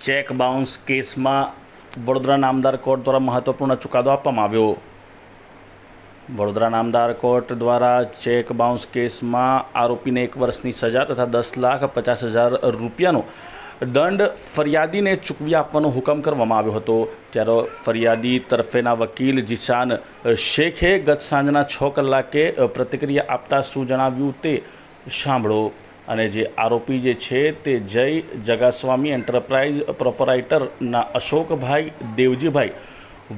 Check bounce કેસમાં વડોદરા નામદાર court દ્વારા મહત્વપૂર્ણ ચુકાદો આપવામાં આવ્યો. વડોદરા નામદાર કોર્ટ દ્વારા ચેક બાઉન્સ કેસમાં આરોપીને એક વર્ષની સજા તથા દસ લાખ પચાસ હજાર રૂપિયાનો દંડ ફરિયાદીને ચૂકવી આપવાનો હુકમ કરવામાં આવ્યો હતો. ત્યારે ફરિયાદી તરફેના વકીલ જીશાન શેખે ગત સાંજના છ કલાકે પ્રતિક્રિયા આપતા શું જણાવ્યું તે સાંભળો. અને જે આરોપી જે છે તે જય જગાસ્વામી એન્ટરપ્રાઇઝ પ્રોપરાઇટરના અશોકભાઈ દેવજીભાઈ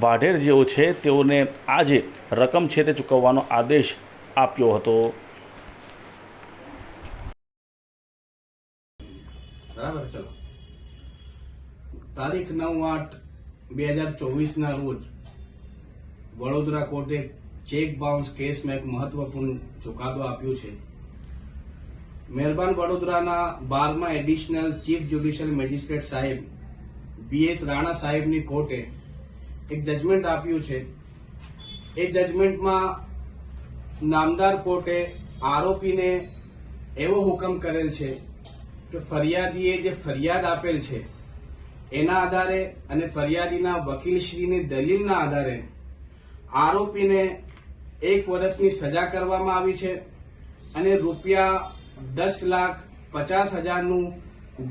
વાઢેર જેઓ છે, તેઓને આજે રકમ છે તે ચૂકવવાનો આદેશ આપ્યો હતો. બરાબર, ચલો. તારીખ નવ આઠ બે હજાર ચોવીસના રોજ વડોદરા કોર્ટે ચેક બાઉન્સ કેસમાં એક મહત્વપૂર્ણ ચુકાદો આપ્યો છે. મહેરબાન વડોદરાના બારમા એડિશનલ ચીફ જ્યુડિશિયલ મેજિસ્ટ્રેટ સાહેબ બીએસ રાણા સાહેબની કોર્ટે એક જજમેન્ટ આપ્યું છે. એ જજમેન્ટમાં નામદાર કોર્ટે આરોપીને એવો હુકમ કરેલ છે કે ફરિયાદીએ જે ફરિયાદ આપેલ છે, એના આધારે અને ફરિયાદીના વકીલશ્રીની દલીલના આધારે આરોપીને એક વર્ષની સજા કરવામાં આવી છે અને રૂપિયા દસ લાખ પચાસ હજારનું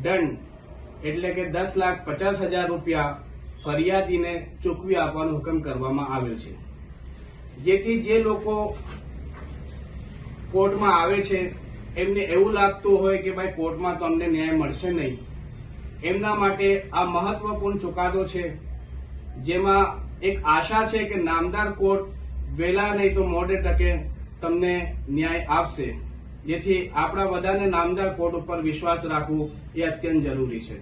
દંડ, એટલે કે દસ લાખ પચાસ હજાર રૂપિયા ફરિયાદીને ચૂકવી આપવાનો હુકમ કરવામાં આવ્યો છે. જેથી જે લોકો કોર્ટમાં આવે છે, એમને એવું લાગતું હોય કે ભાઈ કોર્ટમાં તો અમને ન્યાય મળશે નહીં. એમના માટે આ મહત્વપૂર્ણ ચુકાદો છે, જેમાં એક આશા છે કે નામદાર કોર્ટ વહેલા નહીં તો મોડે ટકે તમને ન્યાય આપશે. જેથી આપણા બધાને નામદાર કોર્ટ ઉપર વિશ્વાસ રાખવો એ અત્યંત જરૂરી છે.